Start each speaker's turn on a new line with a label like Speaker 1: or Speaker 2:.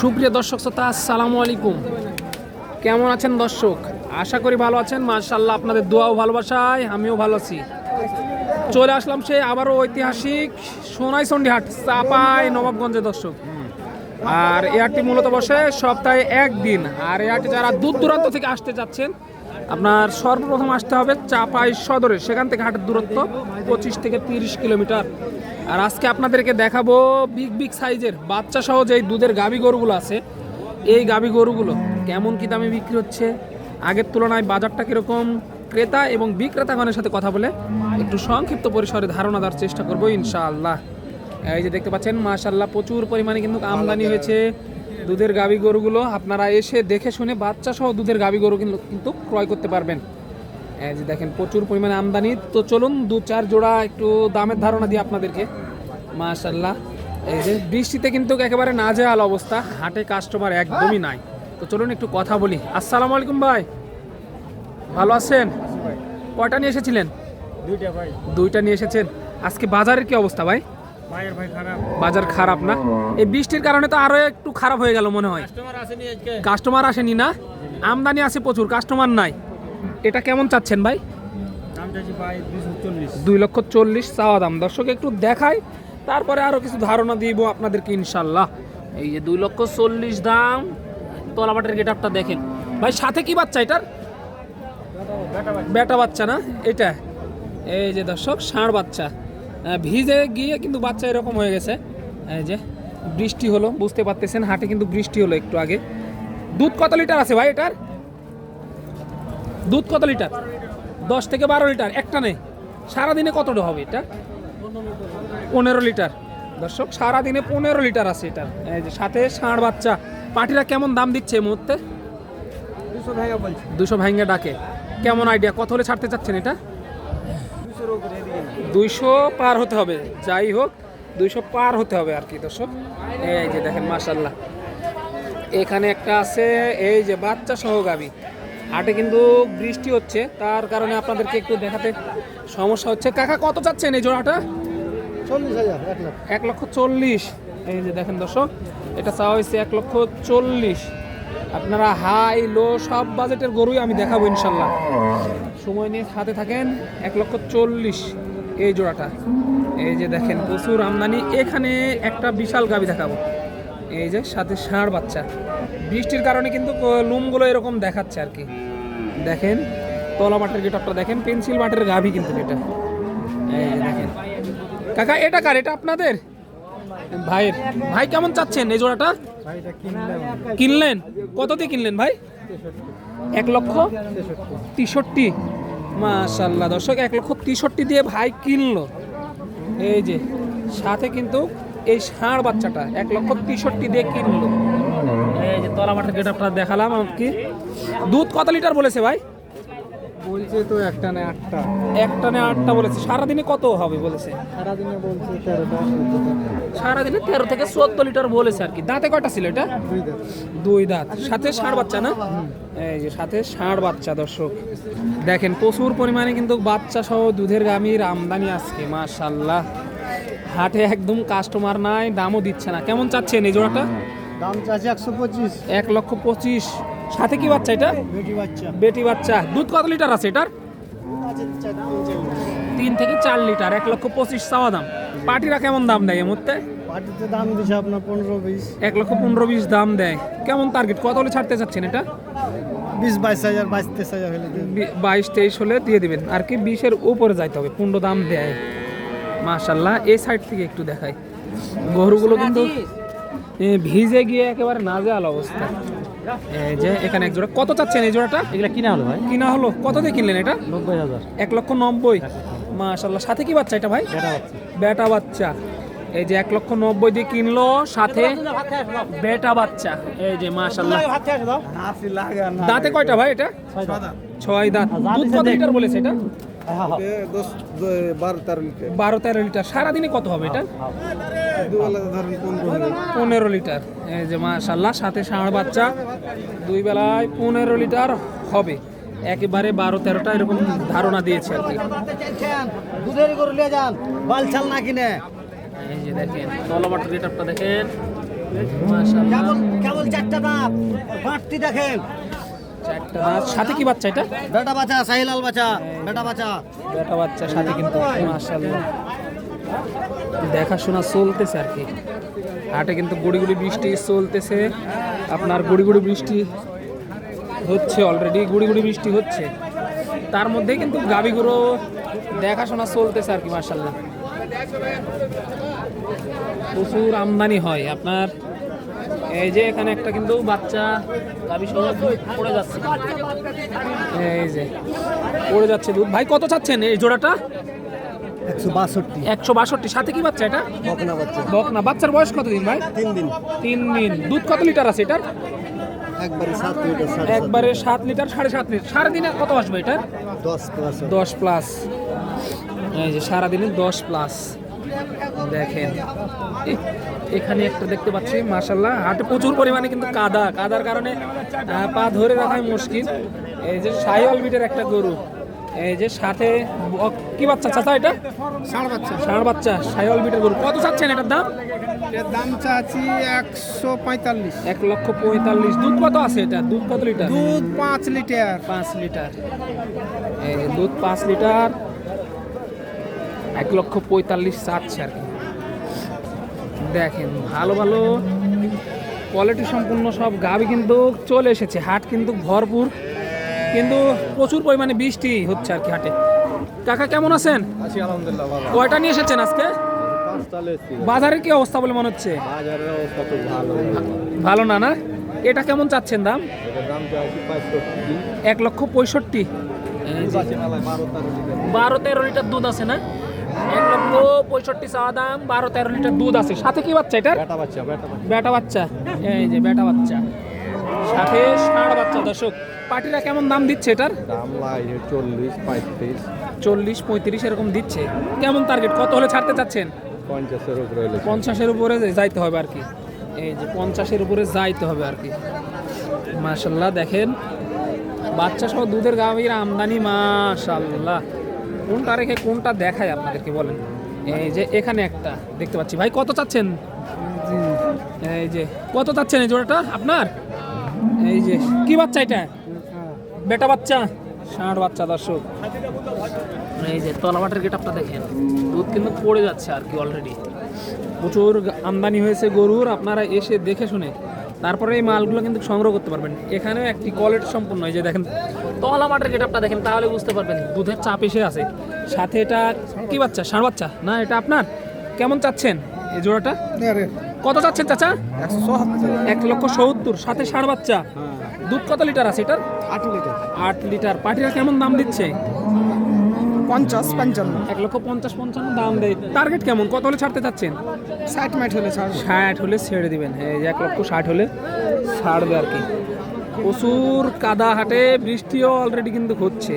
Speaker 1: সুপ্রিয় দর্শক শ্রোতা, আসসালামু আলাইকুম। কেমন আছেন দর্শক? আশা করি ভালো আছেন। মার্শাল্লাহ আপনাদের দোয়াও ভালোবাসায়, আমিও ভালো আছি। চলে আসলাম সে আবারও ঐতিহাসিক সোনাইচন্ডী হাট চাপাই, নবাবগঞ্জে দর্শক। আর হাটটি মূলত বসে সপ্তাহে একদিন। আর এই হাটে যারা দূর দূরান্ত থেকে আসতে যাচ্ছেন আপনার সর্বপ্রথম আসতে হবে চাপাই সদরে। সেখান থেকে হাটের দূরত্ব পঁচিশ থেকে তিরিশ কিলোমিটার। আর আজকে আপনাদেরকে দেখাবো বিগ বিগ সাইজের বাচ্চা সহ যে দুধের গাভী গরুগুলো আছে, এই গাভী গরুগুলো কেমন কি দামে বিক্রি হচ্ছে? আগের তুলনায় বাজারটা কীরকম? ক্রেতা এবং বিক্রেতাগণের সাথে কথা বলে একটু সংক্ষিপ্ত পরিসরে ধারণা দেওয়ার চেষ্টা করব, ইনশাআল্লাহ। এই যে দেখতে পাচ্ছেন মাশাল্লাহ প্রচুর পরিমাণে কিন্তু আমদানি হয়েছে দুধের গাভী গরুগুলো। আপনারা এসে দেখে শুনে বাচ্চা সহ দুধের গাভী গরু কিন্তু ক্রয় করতে পারবেন। যে দেখেন প্রচুর পরিমাণে আমদানি। তো চলুন দু চার জোড়া একটু দামের ধারণা দিই আপনাদেরকে। মাশাল্লাহ এই যে বৃষ্টিতে কিন্তু একেবারে না নাজেহাল অবস্থা। হাটে কাস্টমার একদমই নাই। তো চলুন একটু কথা বলি। আসসালামু আলাইকুম ভাই। ভালো আছেন? কয়টা নিয়ে এসেছিলেন?
Speaker 2: দুইটা ভাই।
Speaker 1: দুইটা নিয়ে এসেছেন। আজকে বাজারের কি অবস্থা ভাই? বাজার খারাপ না? এই বৃষ্টির কারণে তো আরও একটু খারাপ হয়ে গেল মনে হয়।
Speaker 2: কাস্টমার আসেনি আজকে।
Speaker 1: কাস্টমার আসেনি না? আমদানি আছে প্রচুর কাস্টমার নাই। এটা কেমন চাচ্ছেন ভাই? দুই লক্ষ চল্লিশ চাওয়া দাম। দর্শক একটু দেখাই। তারপরে আরও কিছু ধারণা দিব আপনাদেরকে ইনশাল্লাহ। এই যে দুই লক্ষ চল্লিশ দাম তলাবাটের গেটআপটা দেখেন। ভাই সাথে কি বাচ্চা এটার? বেটা বাচ্চা না? এটা। এই যে দর্শক ষাঁড় বাচ্চা। ভিজে গিয়ে কিন্তু বাচ্চা এরকম হয়ে গেছে। এই যে বৃষ্টি হলো বুঝতে পারতেছেন হাটে কিন্তু বৃষ্টি হলো একটু আগে। দুধ কত লিটার আছে ভাই এটার? দুধ কত লিটার? দশ থেকে বারো লিটার একটা নেই। সারাদিনে কতটা হবে এটা? পনেরো লিটার। দর্শক সারাদিনে পনেরো লিটার আছে এটার এই যে সাথে ষাঁড় বাচ্চা। পাটিরা কেমন দাম দিচ্ছে এই মুহূর্তে?
Speaker 2: দুশো
Speaker 1: ভাঙ্গে ডাকে। কেমন আইডিয়া কত হলে ছাড়তে চাচ্ছেন এটা? দুইশো পার হতে হবে। যাই হোক দুইশো পার হতে হবে আর কি দর্শক। এই যে দেখেন মাশাল্লাহ এখানে একটা আছে এই যে বাচ্চা সহ গাবি হাটে কিন্তু বৃষ্টি হচ্ছে তার কারণে আপনাদেরকে একটু দেখাতে সমস্যা হচ্ছে। কাকা কত চাচ্ছেন এই জোড়াটা?
Speaker 2: চল্লিশ হাজার এক
Speaker 1: লক্ষ। চল্লিশ। এই যে দেখেন দর্শক এটা চাওয়া হয়েছে এক লক্ষ চল্লিশ। আপনারা হাই লো সব বাজেটের গরুই আমি দেখাবো ইনশাল্লাহ। সময় নিয়ে হাতে থাকেন এক লক্ষ চল্লিশ এই জোড়াটা। এই যে দেখেন প্রচুর আমদানি। এখানে একটা বিশাল গাবি দেখাবো। এই যে সাথে ষাঁড় বাচ্চা। বৃষ্টির কারণে কিন্তু লুমগুলো এরকম দেখাচ্ছে আর কি। দেখেন, তলা মাঠের গেটআপটা দেখেন, পেন্সিল মাঠের গাভি কিন্তু এটা। দেখেন। কাকা, এটা কার? এটা আপনাদের? ভাইয়ের। ভাই কেমন চাচ্ছেন এই জোড়াটা? কিনলেন? কত দিয়ে কিনলেন ভাই? এক লক্ষ তেষট্টি। মাশাল্লাহ দর্শক, এক লক্ষ তেষট্টি দিয়ে ভাই কিনলো। এই যে, সাথে কিন্তু এই ষাঁড় বাচ্চাটা, এক লক্ষ তেষট্টি দিয়ে কিনলো। এই যে তলা মাঠের গেট আপনার দেখালাম কি। দুধ কত লিটার বলেছে ভাই?
Speaker 2: বলছে তো একটা না আটটা।
Speaker 1: একটা না আটটা বলেছে। সারাদিনে কত হবে বলেছে?
Speaker 2: সারাদিনে বলছে তেরোটা
Speaker 1: সারাদিনে তেরো থেকে চোদ্দ লিটার বলেছে আর কি। দাঁতে কয়টা ছিল এটা?
Speaker 2: দুই
Speaker 1: দুই দাঁত। সাথে ষাঁড় বাচ্চা না? এই যে সাথে ষাঁড় বাচ্চা দর্শক। দেখেন প্রচুর পরিমাণে কিন্তু বাচ্চা সহ দুধের গামির আমদানি আজকে মাশাল্লাহ হাটে একদম কাস্টমার নাই দামও দিচ্ছে না। কেমন চাচ্ছেন এই জোড়াটা?
Speaker 2: দাম চাচ্ছে একশো পঁচিশ।
Speaker 1: এক লক্ষ পঁচিশ। সাথে কি বাচ্চা এটা?
Speaker 2: বেটি বাচ্চা।
Speaker 1: বেটি বাচ্চা। দুধ কত লিটার আছে এটার? তিন থেকে চার লিটার এক লক্ষ পঁচিশ চাওয়া দাম। পাটিরা কেমন দাম দেয় এর মধ্যে
Speaker 2: পাটিতে দাম দিছে আপনার পনেরো বিশ।
Speaker 1: এক লক্ষ পনেরো বিশ দাম দেয়। কেমন টার্গেট কত হলে ছাড়তে চাচ্ছেন এটা?
Speaker 2: বিশ বাইশ হাজার বাইশ তেইশ হাজার হলে
Speaker 1: বাইশ তেইশ হলে দিয়ে দিবেন। আর কি বিশের উপরে যাইতে হবে পনেরো দাম দেয়। মাশাল্লাহ এই সাইড থেকে একটু দেখাই। গরুগুলো কিন্তু ভিজে গিয়ে একেবারে নাজেহাল অবস্থা। এই যে এখানে এক জোড়া। কত চাচ্ছেন এই জোড়াটা?
Speaker 2: এগুলা কিনা হলো ভাই?
Speaker 1: কিনা হলো। কত দিয়ে কিনলেন এটা?
Speaker 2: নব্বই হাজার।
Speaker 1: এক লক্ষ নব্বই। মাশাল্লাহ সাথে কি বাচ্চা এটা ভাই?
Speaker 2: বেটা বাচ্চা।
Speaker 1: বেটা বাচ্চা। এই যে এক লক্ষ নব্বই দিয়ে কিনলো সাথে বেটা বাচ্চা। এই যে মাশাল্লাহ দাঁতে কয়টা ভাই এটা? ছয় দাঁত। দুধ কত লিটার বলেছে এটা?
Speaker 2: বারো তেরো লিটার।
Speaker 1: বারো তেরো লিটার। সারাদিনে কত হবে এটা?
Speaker 2: পনেরো হাজার
Speaker 1: পনেরো লিটার। এই যে মাশাল্লাহ সাথে ষাঁড় বাচ্চা। দুই বেলায় পনেরো লিটার হবে। একেবারে বারো তেরোটা এরকম ধারণা দিয়েছে আর কি।
Speaker 2: দুধের গরু লিয়ে যান বাল ছাল না কিনে।
Speaker 1: এই যে দেখেন তলবাটার রেটআপটা দেখেন। মাশাআল্লাহ।
Speaker 2: কেবল কেবল চারটা দাঁত বাঁটতি দেখেন।
Speaker 1: চারটা দাঁত সাথে কি বাচ্চা এটা?
Speaker 2: বেটা বাচ্চা সাহিলাল বাচ্চা। বেটা বাচ্চা।
Speaker 1: বেটা বাচ্চার সাথে কিন্তু মাশাআল্লাহ। দেখাশোনা চলতেছে আর কি। হাটে কিন্তু গুড়ি গুড়ি বৃষ্টি চলতেছে। আপনার গুড়ি গুড়ি বৃষ্টি হচ্ছে অলরেডি গুড়ি গুড়ি বৃষ্টি হচ্ছে। তার মধ্যে কিন্তু গাবিগুলো দেখাশোনা চলতেছে আর কি মার্শাল্লাহ প্রচুর আমদানি হয়। আপনার এই যে এখানে একটা কিন্তু বাচ্চা গাবি সহ পড়ে যাচ্ছে। এই যে পড়ে যাচ্ছে দুধ। ভাই কত চাচ্ছেন এই জোড়াটা?
Speaker 2: একশো বাষট্টি।
Speaker 1: সাথে কি বাচ্চা এটা?
Speaker 2: বকনা বাচ্চা।
Speaker 1: বকনা। বাচ্চার বয়স কত দিন ভাই?
Speaker 2: তিন দিন।
Speaker 1: তিন দিন। দুধ কত লিটার আছে এটার?
Speaker 2: একবারে সাত লিটার সাড়ে সাত
Speaker 1: লিটার। সাড়ে কত আসবে এটা
Speaker 2: দশ প্লাস
Speaker 1: দশ প্লাস এই যে সারাদিনে দশ প্লাস দেখেন এখানে একটা দেখতে পাচ্ছি মার্শাল্লাহ হাটে প্রচুর পরিমাণে কিন্তু কাদা। কাদার কারণে পা ধরে রাখাই মুশকিল। এই যে সাইওয়াল বিটের একটা গরু এই যে সাথে কি বাচ্চা চাচা এটা?
Speaker 2: ষাঁড় বাচ্চা।
Speaker 1: ষাঁড় বাচ্চা সাইওয়াল বিটের গরু। কত চাচ্ছেন এটার দাম?
Speaker 2: এর দাম চাচ্ছি একশো পঁয়তাল্লিশ।
Speaker 1: এক লক্ষ পঁয়তাল্লিশ। দুধ কত আছে এটা? দুধ কত লিটার?
Speaker 2: দুধ পাঁচ লিটার।
Speaker 1: পাঁচ লিটার। এই দুধ পাঁচ লিটার। এক লক্ষ পঁয়তাল্লিশ চাচ্ছে আর কি। দেখেন ভালো ভালো কোয়ালিটি সম্পূর্ণ সব গাবি কিন্তু চলে এসেছে হাট কিন্তু ভরপুর। কিন্তু প্রচুর পরিমাণে বৃষ্টি হচ্ছে আর কি হাটে। কাকা কেমন আছেন? কয়টা নিয়ে এসেছেন আজকে? বাজারের কি অবস্থা বলে মনে হচ্ছে?
Speaker 2: ভালো।
Speaker 1: না না? এটা কেমন চাচ্ছেন দাম? এক লক্ষ পঁয়ষট্টি।
Speaker 2: বারো তেরো লিটার
Speaker 1: দুধ আছে না? এক লক্ষ পঁয়ষট্টি চাওয়া দাম বারো তেরো লিটার দুধ আছে। সাথে কি বাচ্চা এটার?
Speaker 2: বেটা বাচ্চা বেটা বাচ্চা।
Speaker 1: এই যে বেটা বাচ্চা। সাথে ষাঁড় বাচ্চা দর্শক। পাটিরা কেমন দাম দিচ্ছে এটার?
Speaker 2: দাম লাগে চল্লিশ পঁয়ত্রিশ।
Speaker 1: চল্লিশ পঁয়ত্রিশ এরকম দিচ্ছে। কেমন টার্গেট কত হলে ছাড়তে চাচ্ছেন?
Speaker 2: পঞ্চাশের উপরে হলে।
Speaker 1: পঞ্চাশের উপরে যাইতে হবে আর কি। এই যে পঞ্চাশের উপরে যাইতে হবে আর কি। মাশাল্লাহ দেখেন। বাচ্চা সহ দুধের গাভীর আমদানি মাশাল্লাহ। কোনটা রেখে কোনটা দেখায় আপনাদেরকে বলেন? এই যে এখানে একটা, দেখতে পাচ্ছি। ভাই, কত চাচ্ছেন? এই যে, কত চাচ্ছেন এই জোড়াটা? আপনার? এই যে, কি বাচ্চা এটা? বেটা বাচ্চা? ষাঁড় বাচ্চা, দর্শক। এই যে, তলাবাটের গেটআপটা দেখেন। দুধ কিন্তু পড়ে যাচ্ছে আর কি অলরেডি প্রচুর আমদানি হয়েছে গরুর, আপনারা এসে দেখে শুনে। তারপরে এই মালগুলো কিন্তু সংগ্রহ করতে পারবেন। এখানেও একটি কোয়ালিটি সম্পূর্ণ এই যে দেখেন তলা মাঠের গেটআপটা দেখেন তাহলে বুঝতে পারবেন দুধের চাপ এসে আছে। সাথে এটা কি বাচ্চা? ষাঁড় বাচ্চা? না এটা আপনার? কেমন চাচ্ছেন এই জোড়াটা? কত চাচ্ছেন চাচা? এক লক্ষ সত্তর সাথে ষাঁড় বাচ্চা। দুধ কত লিটার আছে এটার?
Speaker 2: আট লিটার।
Speaker 1: আট লিটার। পাটিরা কেমন দাম দিচ্ছে?
Speaker 2: পঞ্চাশ পঞ্চান্ন।
Speaker 1: এক লক্ষ পঞ্চাশ পঞ্চান্ন দাম দেয় টার্গেট কেমন? কত হলে ছাড়তে চাচ্ছেন?
Speaker 2: ষাট ম্যাট হলে ছাড়
Speaker 1: ষাট হলে ছেড়ে দিবেন। এই এক লক্ষ ষাট হলে ছাড়বে আর কি। প্রচুর কাদা হাটে বৃষ্টিও অলরেডি কিন্তু হচ্ছে।